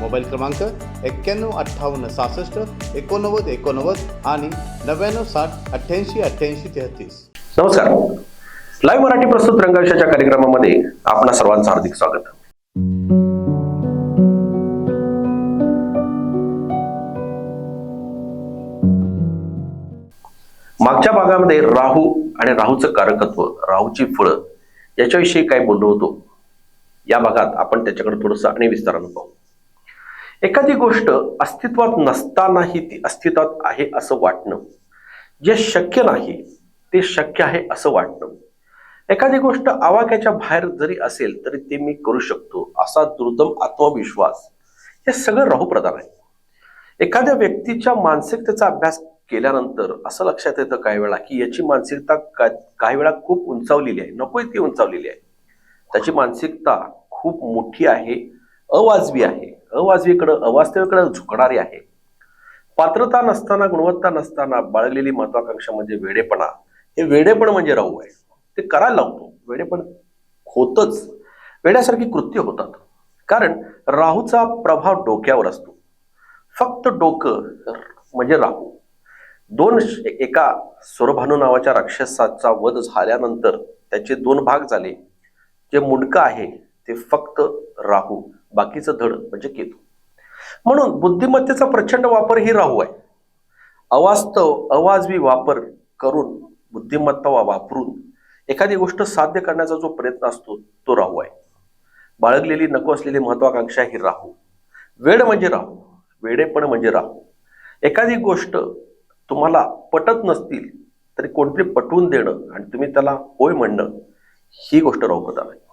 Mobile क्रमांक एक्क्याण्णव अठ्ठावन्न सहासष्ट एकोणनव्वद एकोणनव्वद आणि नव्याण्णव साठ अठ्ठ्याऐंशी अठ्ठ्याऐंशी तेहतीस. नमस्कार. लाईव्ह मराठी प्रस्तुत रंगविषयाच्या कार्यक्रमामध्ये आपणा सर्वांचं हार्दिक स्वागत. मागच्या भागामध्ये राहू आणि राहूचं कारकत्व राहूची फळं याच्याविषयी काय बोललो होतो. या भागात आपण त्याच्याकडे थोडस आणि विस्तारानं पाहू. एखादी गोष्ट अस्तित्वात नसतानाही ती अस्तित्वात आहे असं वाटणं. जे शक्य नाही ते शक्य आहे असं वाटणं. एखादी गोष्ट आवाक्याच्या बाहेर जरी असेल तरी ते मी करू शकतो असा दुर्दम आत्मविश्वास हे सगळं राहूप्रधान आहे. एखाद्या व्यक्तीच्या मानसिकतेचा अभ्यास केल्यानंतर असं लक्षात येतं काही वेळा की याची मानसिकता काही वेळा खूप उंचावलेली आहे. नको ती उंचावलेली आहे. त्याची मानसिकता खूप मोठी आहे अवाजवी आहे. अवाजवीकडं अवास्तवीकडं झुकणारी आहे. पात्रता नसताना गुणवत्ता नसताना बाळगलेली महत्वाकांक्षा म्हणजे वेडेपणा. हे वेडेपण म्हणजे राहू आहे. ते करायला लावतो. वेडेपण होतच. वेड्यासारखी कृत्य होतात. कारण राहूचा प्रभाव डोक्यावर असतो. फक्त डोकं म्हणजे राहू. दोन श- एका सुरभानू नावाच्या राक्षसाचा वध झाल्यानंतर त्याचे दोन भाग झाले. जे मुंडकं आहे ते फक्त राहू. बाकीचं धड म्हणजे केतू. म्हणून बुद्धिमत्तेचा प्रचंड वापर ही राहू आहे. अवास्तव अवाजवी वापर करून बुद्धिमत्ता वा- वापरून एखादी गोष्ट साध्य करण्याचा जो प्रयत्न असतो तो राहू आहे. बाळगलेली नको असलेली महत्वाकांक्षा ही राहू. वेळ म्हणजे राहू. वेडेपण म्हणजे राहू. एखादी गोष्ट तुम्हाला पटत नसतील तरी कोणतरी पटवून देणं आणि तुम्ही त्याला होय म्हणणं ही गोष्ट राहू प्रदान आहे.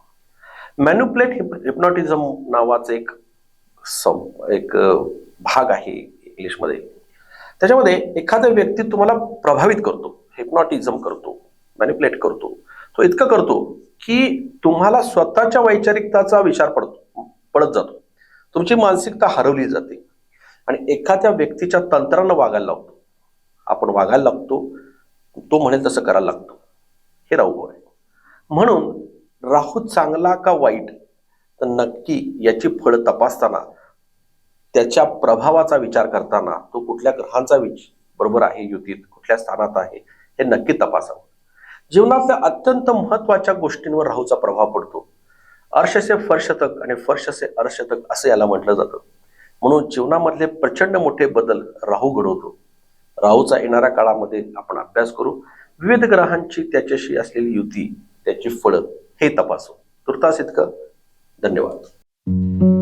मॅन्युप्लेट हिप्नॉटिझम नावाचं एक सम एक भाग आहे इंग्लिशमध्ये. त्याच्यामध्ये एखादा व्यक्ती तुम्हाला प्रभावित करतो हिप्नॉटिझम करतो मॅन्युप्लेट करतो. तो इतकं करतो की तुम्हाला स्वतःच्या वैचारिकताचा विचार पडतो पडत जातो. तुमची मानसिकता हरवली जाते. आणि एखाद्या व्यक्तीच्या तंत्रानं वागायला लावतो आपण वागायला लागतो तो म्हणेल तसं करायला लागतो. हे राहू आहे. म्हणून राहू चांगला का वाईट? तर नक्की याची फळं तपासताना त्याच्या प्रभावाचा विचार करताना तो कुठल्या ग्रहांचा विच बरोबर आहे युतीत कुठल्या स्थानात आहे हे नक्की तपासावं. जीवनातल्या अत्यंत महत्त्वाच्या गोष्टींवर राहूचा प्रभाव पडतो. अर्शसे फर्शतक आणि फर्शसे अर्शतक असं याला म्हटलं जातं. म्हणून जीवनामधले प्रचंड मोठे बदल राहू घडवतो. राहूचा येणाऱ्या काळामध्ये आपण अभ्यास करू. विविध ग्रहांची त्याच्याशी असलेली युती त्याची फळं हे तपासू. तुर्तास इतकं. धन्यवाद.